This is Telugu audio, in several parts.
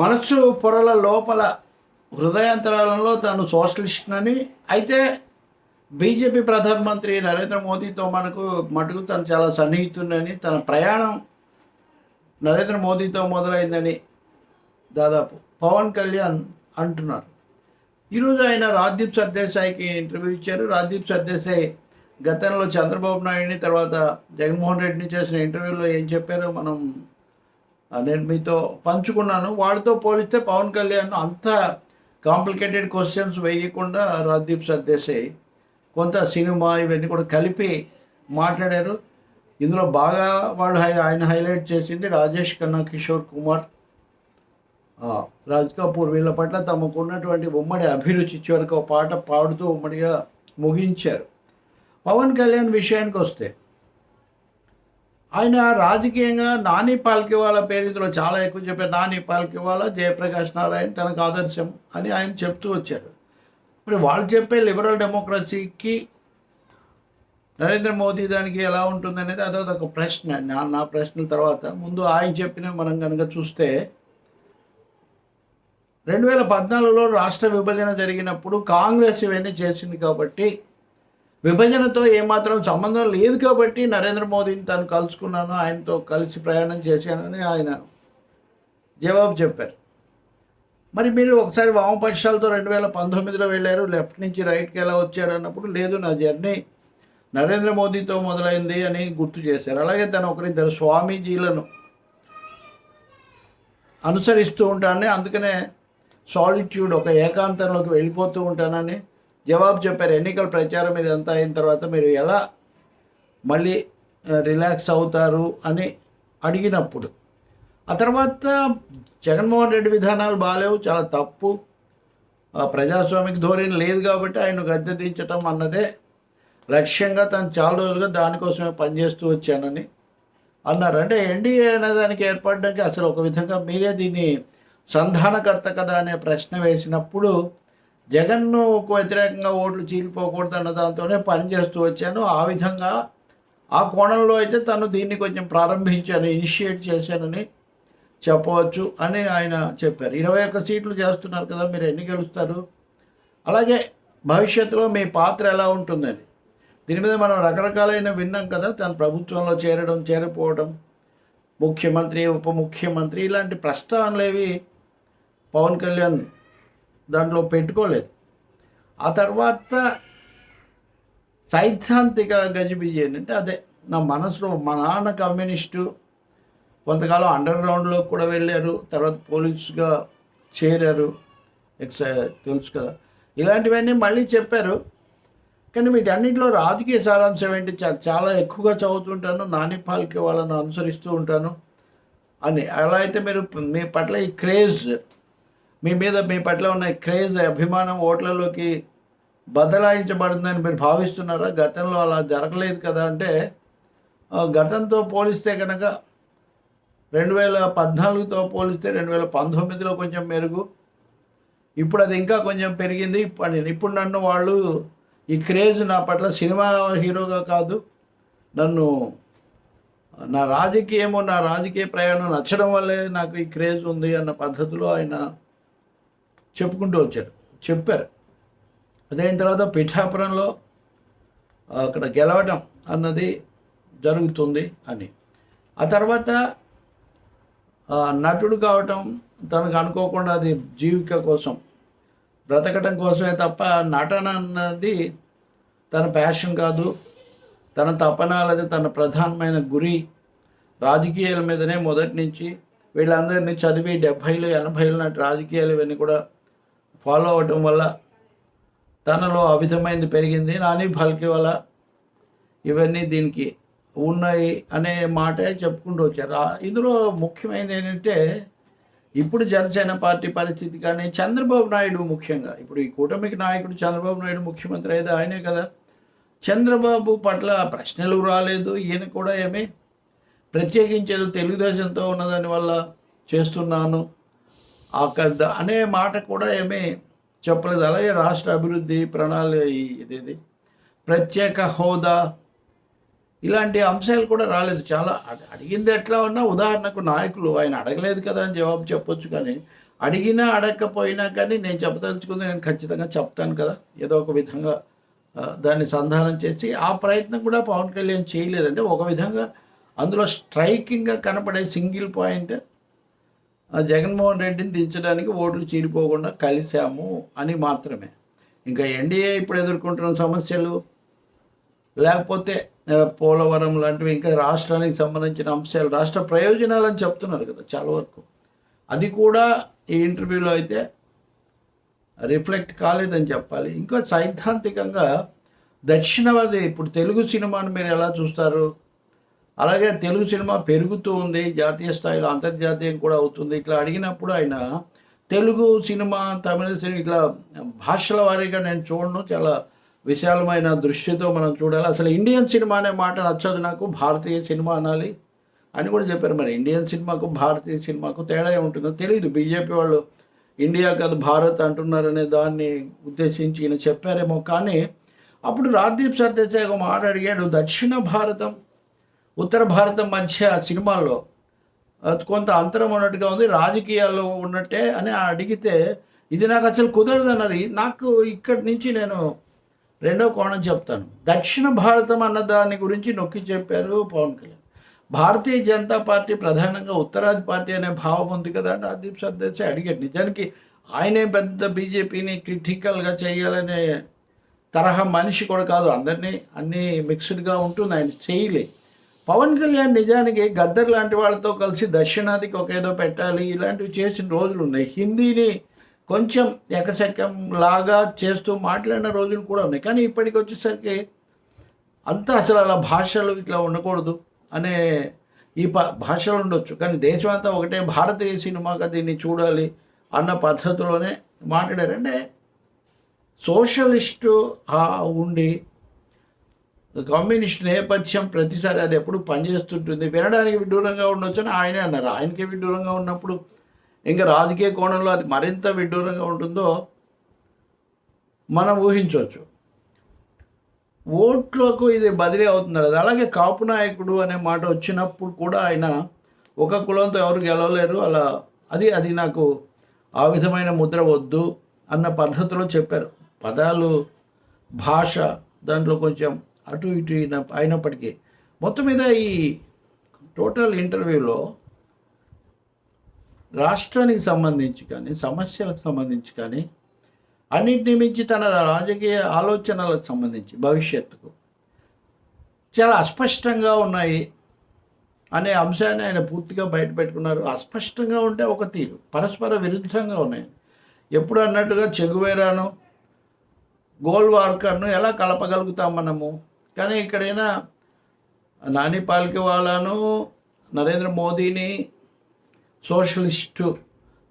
మనస్సు పొరల లోపల హృదయాంతరాలంలో తాను సోషలిస్ట్ అని అయితే బీజేపీ ప్రధానమంత్రి నరేంద్ర మోదీతో మనకు మటుకు తను చాలా సన్నిహితుండని తన ప్రయాణం నరేంద్ర మోదీతో మొదలైందని దాదాపు పవన్ కళ్యాణ్ అంటున్నారు. ఈరోజు ఆయన రాజ్దీప్ సర్దేశాయికి ఇంటర్వ్యూ ఇచ్చారు. రాజ్దీప్ సర్దేశాయ్ గతంలో చంద్రబాబు నాయుడిని తర్వాత జగన్మోహన్ రెడ్డిని చేసిన ఇంటర్వ్యూలో ఏం చెప్పారో మనం నేను మీతో పంచుకున్నాను. వాళ్ళతో పోలిస్తే పవన్ కళ్యాణ్ అంత కాంప్లికేటెడ్ క్వశ్చన్స్ వేయకుండా రాజ్దీప్ సర్దేశాయి కొంత సినిమా ఇవన్నీ కూడా కలిపి మాట్లాడారు. ఇందులో బాగా వాళ్ళు హై- ఆయన హైలైట్ చేసింది రాజేష్ ఖన్నా కిషోర్ కుమార్. రాజ్ కపూర్ వీళ్ళ పట్ల తమకు ఉన్నటువంటి ఉమ్మడి అభిరుచి చివరికి ఒక పాట పాడుతూ ఉమ్మడిగా ముగించారు. పవన్ కళ్యాణ్ విషయానికి వస్తే ఆయన రాజకీయంగా నాని పాల్కివాల పేరు చాలా ఎక్కువ చెప్పారు. నాని పాల్కివాల జయప్రకాష్ నారాయణ తనకు ఆదర్శం అని ఆయన చెప్తూ వచ్చారు. మరి వాళ్ళు చెప్పే లిబరల్ డెమోక్రసీకి నరేంద్ర మోదీ దానికి ఎలా ఉంటుంది అనేది అదొక ప్రశ్న. నా నా ప్రశ్న తర్వాత ముందు ఆయన చెప్పిన మనం కనుక చూస్తే రెండు వేల పద్నాలుగులో రాష్ట్ర విభజన జరిగినప్పుడు కాంగ్రెస్ ఇవన్నీ చేసింది కాబట్టి విభజనతో ఏమాత్రం సంబంధం లేదు కాబట్టి నరేంద్ర మోదీని తను కలుసుకున్నాను ఆయనతో కలిసి ప్రయాణం చేశానని ఆయన జవాబు చెప్పారు. మరి మీరు ఒకసారి వామపక్షాలతో రెండు వేల పంతొమ్మిదిలో వెళ్ళారు లెఫ్ట్ నుంచి రైట్కి ఎలా వచ్చారు అన్నప్పుడు లేదు నా జర్నీ నరేంద్ర మోదీతో మొదలైంది అని గుర్తు చేశారు. అలాగే తను ఒకరిద్దరు స్వామీజీలను అనుసరిస్తూ ఉంటానని అందుకనే సాలిట్యూడ్ ఒక ఏకాంతంలోకి వెళ్ళిపోతూ ఉంటానని జవాబు చెప్పారు. ఎన్నికల ప్రచారం ఇదంతా అయిన తర్వాత మీరు ఎలా మళ్ళీ రిలాక్స్ అవుతారు అని అడిగినప్పుడు. ఆ తర్వాత జగన్మోహన్ రెడ్డి విధానాలు బాగాలేవు చాలా తప్పు. ప్రజాస్వామిక ధోరణి లేదు కాబట్టి ఆయన గద్దె దించటం అన్నదే లక్ష్యంగా తను చాలా రోజులుగా దానికోసమే పనిచేస్తూ వచ్చానని అన్నారు. అంటే ఎన్డీఏ అనే దానికి ఏర్పడడానికి అసలు ఒక విధంగా మీరే దీన్ని సంధానకర్త కదా అనే ప్రశ్న వేసినప్పుడు జగన్ను వ్యతిరేకంగా ఓట్లు చీలిపోకూడదు అన్న దాంతోనే పనిచేస్తూ వచ్చాను. ఆ విధంగా ఆ కోణంలో అయితే తను దీన్ని కొంచెం ప్రారంభించాను ఇనిషియేట్ చేశానని చెప్పవచ్చు అని ఆయన చెప్పారు. ఇరవై ఒక్క సీట్లు చేస్తున్నారు కదా మీరు ఎన్ని గెలుస్తారు? అలాగే భవిష్యత్తులో మీ పాత్ర ఎలా ఉంటుందని. దీని మీద మనం రకరకాలైన విన్నాం కదా తన ప్రభుత్వంలో చేరడం చేరిపోవడం ముఖ్యమంత్రి ఉప ముఖ్యమంత్రి ఇలాంటి ప్రస్తావనలు ఏవి? పవన్ కళ్యాణ్ దాంట్లో పెట్టుకోలేదు. ఆ తర్వాత సైద్ధాంతిక గజిబిజి ఏంటంటే అదే నా మనసులో మా నాన్న కమ్యూనిస్టు కొంతకాలం అండర్ గ్రౌండ్లో కూడా వెళ్ళారు తర్వాత పోలీసుగా చేరారు ఎక్స్ తెలుసు కదా. ఇలాంటివన్నీ మళ్ళీ చెప్పారు. కానీ వీటన్నింటిలో రాజకీయ సారాంశం ఏంటి? చాలా ఎక్కువగా చదువుతుంటాను నాని పాల్కే వాళ్ళని అనుసరిస్తూ ఉంటాను. అని అలా అయితే మీరు మీ పట్ల ఈ క్రేజ్ మీ మీద మీ పట్ల ఉన్న ఈ క్రేజ్ అభిమానం ఓట్లలోకి బదలాయించబడుతుందని మీరు భావిస్తున్నారా? గతంలో అలా జరగలేదు కదా అంటే గతంతో పోలిస్తే కనుక రెండు వేల పద్నాలుగుతో పోలిస్తే రెండు వేల పంతొమ్మిదిలో కొంచెం మెరుగు. ఇప్పుడు అది ఇంకా కొంచెం పెరిగింది. ఇప్పుడు ఇప్పుడు నన్ను వాళ్ళు ఈ క్రేజ్ నా పట్ల సినిమా హీరోగా కాదు. నన్ను నా రాజకీయము నా రాజకీయ ప్రయాణం నచ్చడం వల్లే నాకు ఈ క్రేజ్ ఉంది అన్న పద్ధతిలో ఆయన చెప్పుకుంటూ వచ్చారు. చెప్పారు. అదైన తర్వాత పిఠాపురంలో అక్కడ గెలవడం అన్నది జరుగుతుంది అని. ఆ తర్వాత నటుడు కావటం తనకు అనుకోకుండా అది జీవిక కోసం బ్రతకటం కోసమే తప్ప నటన అన్నది తన ప్యాషన్ కాదు. తన తపన లేదా తన ప్రధానమైన గురి రాజకీయాల మీదనే మొదటి నుంచి వీళ్ళందరినీ చదివి డెబ్భైలు ఎనభైలు నాటి రాజకీయాలు ఇవన్నీ కూడా ఫాలో అవటం వల్ల తనలో ఆ విధమైనది పెరిగింది. నాని ఫల్కి వల్ల ఇవన్నీ దీనికి ఉన్నాయి అనే మాటే చెప్పుకుంటూ వచ్చారు. ఇందులో ముఖ్యమైనది ఏంటంటే ఇప్పుడు జనసేన పార్టీ పరిస్థితి కానీ చంద్రబాబు నాయుడు ముఖ్యంగా ఇప్పుడు ఈ కూటమికి నాయకుడు చంద్రబాబు నాయుడు ముఖ్యమంత్రి అయితే ఆయనే కదా. చంద్రబాబు పట్ల ప్రశ్నలు రాలేదు. ఈయన కూడా ఏమీ ప్రత్యేకించేదో తెలుగుదేశంతో ఉన్నదాని వల్ల చేస్తున్నాను. అనే మాట కూడా ఏమీ చెప్పలేదు. అలాగే రాష్ట్ర అభివృద్ధి ప్రణాళిక ఇదేది? ప్రత్యేక హోదా. ఇలాంటి అంశాలు కూడా రాలేదు. చాలా అడిగింది ఎట్లా ఉన్నా ఉదాహరణకు నాయకులు ఆయన అడగలేదు కదా అని జవాబు చెప్పొచ్చు కానీ అడిగినా అడగకపోయినా కానీ నేను చెప్పదలుచుకుంది నేను ఖచ్చితంగా చెప్తాను కదా. ఏదో ఒక విధంగా దాన్ని సంధానం చేసి ఆ ప్రయత్నం కూడా పవన్ కళ్యాణ్ చేయలేదంటే ఒక విధంగా అందులో స్ట్రైకింగ్గా కనపడే సింగిల్ పాయింట్ జగన్మోహన్ రెడ్డిని దించడానికి ఓట్లు చీడిపోకుండా కలిశాము అని మాత్రమే. ఇంకా ఎన్డీఏ ఇప్పుడు ఎదుర్కొంటున్న సమస్యలు లేకపోతే పోలవరం లాంటివి ఇంకా రాష్ట్రానికి సంబంధించిన అంశాలు రాష్ట్ర ప్రయోజనాలని చెప్తున్నారు కదా చాలా వరకు. అది కూడా ఈ ఇంటర్వ్యూలో అయితే రిఫ్లెక్ట్ కాలేదని చెప్పాలి. ఇంకా సైద్ధాంతికంగా దక్షిణవాది ఇప్పుడు తెలుగు సినిమాను మీరు ఎలా చూస్తారు? అలాగే తెలుగు సినిమా పెరుగుతూ ఉంది జాతీయ స్థాయిలో అంతర్జాతీయం కూడా అవుతుంది. ఇట్లా అడిగినప్పుడు ఆయన తెలుగు సినిమా తమిళ సినిమా ఇట్లా భాషల వారీగా నేను చూడను చాలా విశాలమైన దృష్టితో మనం చూడాలి. అసలు ఇండియన్ సినిమా అనే మాట నచ్చదు నాకు భారతీయ సినిమా అనాలి అని కూడా చెప్పారు. మరి ఇండియన్ సినిమాకు భారతీయ సినిమాకు తేడా ఉంటుందో తెలియదు బీజేపీ వాళ్ళు ఇండియా కాదు భారత్ అంటున్నారనే దాన్ని ఉద్దేశించి ఈయన చెప్పారేమో కానీ అప్పుడు రాజ్దీప్ సర్దేశాయ్ ఒక మాట అడిగాడు దక్షిణ భారతం ఉత్తర భారతం మధ్య సినిమాల్లో అది కొంత అంతరం ఉన్నట్టుగా ఉంది రాజకీయాల్లో ఉన్నట్టే అని అడిగితే ఇది నాకు అసలు కుదరదు అన్నది నాకు ఇక్కడి నుంచి నేను రెండో కోణం చెప్తాను. దక్షిణ భారతం అన్న దాని గురించి నొక్కి చెప్పారు పవన్ కళ్యాణ్. భారతీయ జనతా పార్టీ ప్రధానంగా ఉత్తరాది పార్టీ అనే భావం ఉంది కదా అని రాజ్దీప్ సర్దేశాయ్ అడిగాడు నిజానికి ఆయనే పెద్ద బీజేపీని క్రిటికల్గా చేయాలనే తరహా మనిషి కూడా కాదు. అందరినీ అన్నీ మిక్స్డ్గా ఉంటుంది ఆయన చేయలేదు. పవన్ కళ్యాణ్ నిజానికి గద్దర్ లాంటి వాళ్ళతో కలిసి దక్షిణాదికి ఒక ఏదో పెట్టాలి ఇలాంటివి చేసిన రోజులు ఉన్నాయి. హిందీని కొంచెం ఎకశకం లాగా చేస్తూ మాట్లాడిన రోజులు కూడా ఉన్నాయి. కానీ ఇప్పటికి వచ్చేసరికి అంతా అసలు అలా భాషలు ఇట్లా ఉండకూడదు అనే ఈ ప భాషలు ఉండొచ్చు. కానీ దేశం అంతా ఒకటే భారతీయ సినిమాగా దీన్ని చూడాలి అన్న పద్ధతిలోనే మాట్లాడారు. అంటే సోషలిస్టు ఉండి కమ్యూనిస్ట్ నేపథ్యం ప్రతిసారి అది ఎప్పుడు పనిచేస్తుంటుంది. వినడానికి విడ్డూరంగా ఉండొచ్చు అని ఆయనే అన్నారు. ఆయనకే విడ్డూరంగా ఉన్నప్పుడు ఇంకా రాజకీయ కోణంలో అది మరింత విడ్డూరంగా ఉంటుందో మనం ఊహించవచ్చు. ఓట్లకు ఇది బదిలీ అవుతుంది అలాగే కాపు నాయకుడు అనే మాట వచ్చినప్పుడు కూడా ఆయన ఒక కులంతో ఎవరు గెలవలేరు. అలా అది అది నాకు ఆ విధమైన ముద్ర వద్దు అన్న పద్ధతిలో చెప్పారు. పదాలు భాష దాంట్లో కొంచెం అటు ఇటు అయిన- అయినప్పటికీ. మొత్తం మీద ఈ టోటల్ ఇంటర్వ్యూలో రాష్ట్రానికి సంబంధించి కానీ సమస్యలకు సంబంధించి కానీ అన్నింటిని మించి తన రాజకీయ ఆలోచనలకు సంబంధించి భవిష్యత్తుకు చాలా అస్పష్టంగా ఉన్నాయి అనే అంశాన్ని ఆయన పూర్తిగా బయటపెట్టుకున్నారు. అస్పష్టంగా ఉంటే ఒక తీరు. పరస్పర విరుద్ధంగా ఉన్నాయి. ఎప్పుడు అన్నట్టుగా చెగువేరాను గోల్వార్కర్ను ఎలా కలపగలుగుతాం మనము? కానీ ఇక్కడైనా నాని పాల్కే వాళ్ళను నరేంద్ర మోదీని సోషలిస్టు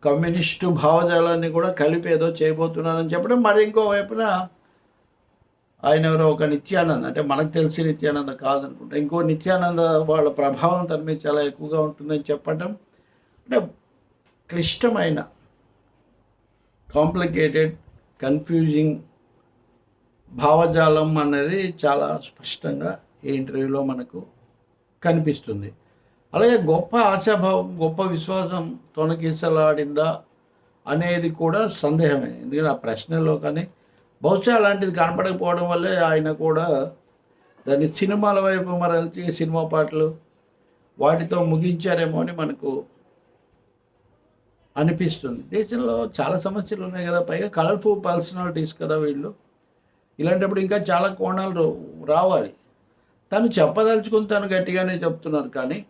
కమ్యూనిస్టు భావజాలాన్ని కూడా కలిపి ఏదో చేయబోతున్నారని చెప్పడం మరి ఇంకో వైపున ఆయన ఎవరో ఒక నిత్యానంద అంటే మనకు తెలిసి నిత్యానంద కాదనుకుంటా ఇంకో నిత్యానంద వాళ్ళ ప్రభావం తన మీద చాలా ఎక్కువగా ఉంటుందని చెప్పడం అంటే క్లిష్టమైన కాంప్లికేటెడ్ కన్ఫ్యూజింగ్ భావజాలం అనేది చాలా స్పష్టంగా ఈ ఇంటర్వ్యూలో మనకు కనిపిస్తుంది. అలాగే గొప్ప ఆశాభావం గొప్ప విశ్వాసం తొనకిసలాడిందా అనేది కూడా సందేహమే. ఎందుకంటే ఆ ప్రశ్నలో కానీ బహుశా అలాంటిది కనపడకపోవడం వల్లే ఆయన కూడా దాన్ని సినిమాల వైపు మరల్చి సినిమా పాటలు వాటితో ముగించారేమో అని మనకు అనిపిస్తుంది. దేశంలో చాలా సమస్యలు ఉన్నాయి కదా. పైగా కలర్ఫుల్ పర్సనాలిటీస్ కదా వీళ్ళు. ఇలాంటప్పుడు ఇంకా చాలా కోణాలు రా- రావాలి. తను చెప్పదలుచుకుని తను గట్టిగానే చెప్తున్నారు కానీ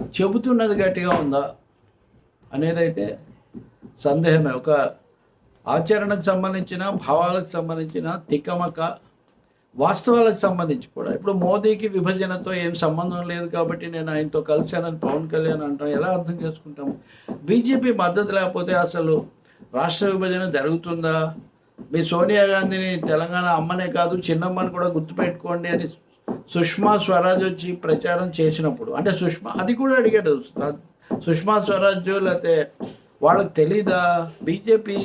చెబుతున్నది గట్టిగా ఉందా అనేదైతే సందేహమే. ఒక ఆచరణకు సంబంధించిన భావాలకు సంబంధించిన తిక్కమక్క వాస్తవాలకు సంబంధించి కూడా. ఇప్పుడు మోదీకి విభజనతో ఏం సంబంధం లేదు కాబట్టి నేను ఆయనతో కలిశానని పవన్ కళ్యాణ్ అంటాం. ఎలా అర్థం చేసుకుంటాము? బీజేపీ మద్దతు లేకపోతే అసలు రాష్ట్ర విభజన జరుగుతుందా? మీ సోనియా గాంధీని తెలంగాణ అమ్మనే కాదు చిన్నమ్మని కూడా గుర్తుపెట్టుకోండి అని సుష్మా స్వరాజ్ వచ్చి ప్రచారం చేసినప్పుడు అంటే సుష్మా అది కూడా అడిగాడు సుష్మా స్వరాజ్ లేకపోతే వాళ్ళకి తెలీదా? బీజేపీ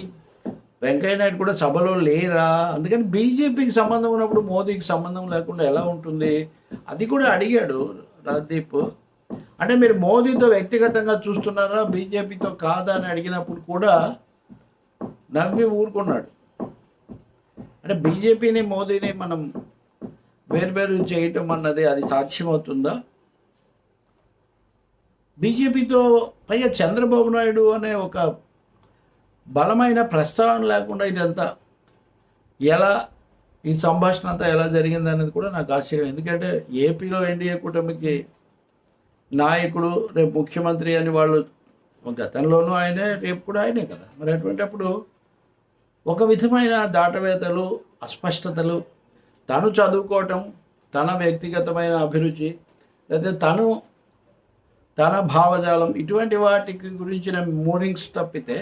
వెంకయ్య నాయుడు కూడా సభలో లేరా? అందుకని బీజేపీకి సంబంధం ఉన్నప్పుడు మోదీకి సంబంధం లేకుండా ఎలా ఉంటుంది? అది కూడా అడిగాడు రాజ్దీప్. అంటే మీరు మోదీతో వ్యక్తిగతంగా చూస్తున్నారా బీజేపీతో కాదా అని అడిగినప్పుడు కూడా నవ్వి ఊరుకున్నాడు. అంటే బీజేపీని మోదీని మనం వేర్వేరు చేయటం అన్నది అది సాధ్యమవుతుందా? బీజేపీతో పైగా చంద్రబాబు నాయుడు అనే ఒక బలమైన ప్రస్తావన లేకుండా ఇదంతా ఎలా ఈ సంభాషణ అంతా ఎలా జరిగింది అనేది కూడా నాకు ఆశ్చర్యం. ఎందుకంటే ఏపీలో ఎన్డీఏ కూటమికి నాయకుడు రేపు ముఖ్యమంత్రి అని వాళ్ళు గతంలోనూ ఆయనే రేపు కూడా ఆయనే కదా. మరి అటువంటిప్పుడు ఒక విధమైన దాటవేతలు అస్పష్టతలు తను చదువుకోవటం తన వ్యక్తిగతమైన అభిరుచి లేదా తను తన భావజాలం ఇటువంటి వాటికి గురించిన మూడింగ్స్ తప్పితే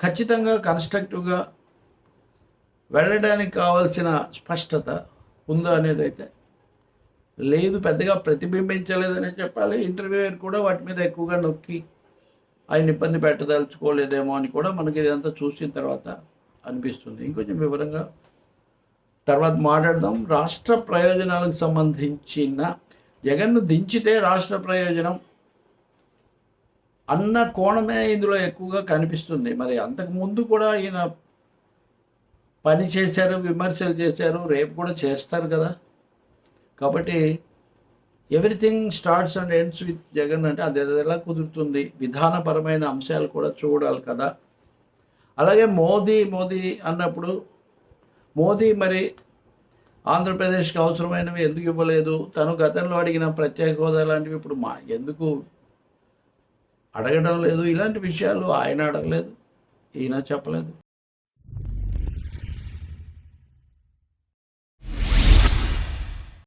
ఖచ్చితంగా కన్స్ట్రక్టివ్గా వెళ్ళడానికి కావాల్సిన స్పష్టత ఉందా అనేది అయితే లేదు. పెద్దగా ప్రతిబింబించలేదనే చెప్పాలి. ఇంటర్వ్యూయర్ కూడా వాటి మీద ఎక్కువగా నొక్కి ఆయన ఇబ్బంది పెట్టదలుచుకోలేదేమో అని కూడా మనకి ఇదంతా చూసిన తర్వాత అనిపిస్తుంది. ఇంకొంచెం వివరంగా తర్వాత మాట్లాడదాం. రాష్ట్ర ప్రయోజనాలకు సంబంధించిన జగన్ను దించితే రాష్ట్ర ప్రయోజనం అన్న కోణమే ఇందులో ఎక్కువగా కనిపిస్తుంది. మరి అంతకు ముందు కూడా ఈయన పని చేశారు విమర్శలు చేశారు రేపు కూడా చేస్తారు కదా. కాబట్టి everything starts and ends with Jagan అంటే అది ఎలా కుదురుతుంది? విధానపరమైన అంశాలు కూడా చూడాలి కదా. అలాగే మోదీ మోదీ అన్నప్పుడు మోదీ మరి ఆంధ్రప్రదేశ్కి అవసరమైనవి ఎందుకు ఇవ్వలేదు? తను గతంలో అడిగిన ప్రత్యేక హోదా లాంటివి ఇప్పుడు మా ఎందుకు అడగడం లేదు? ఇలాంటి విషయాలు ఆయన అడగలేదు. ఈయన చెప్పలేదు.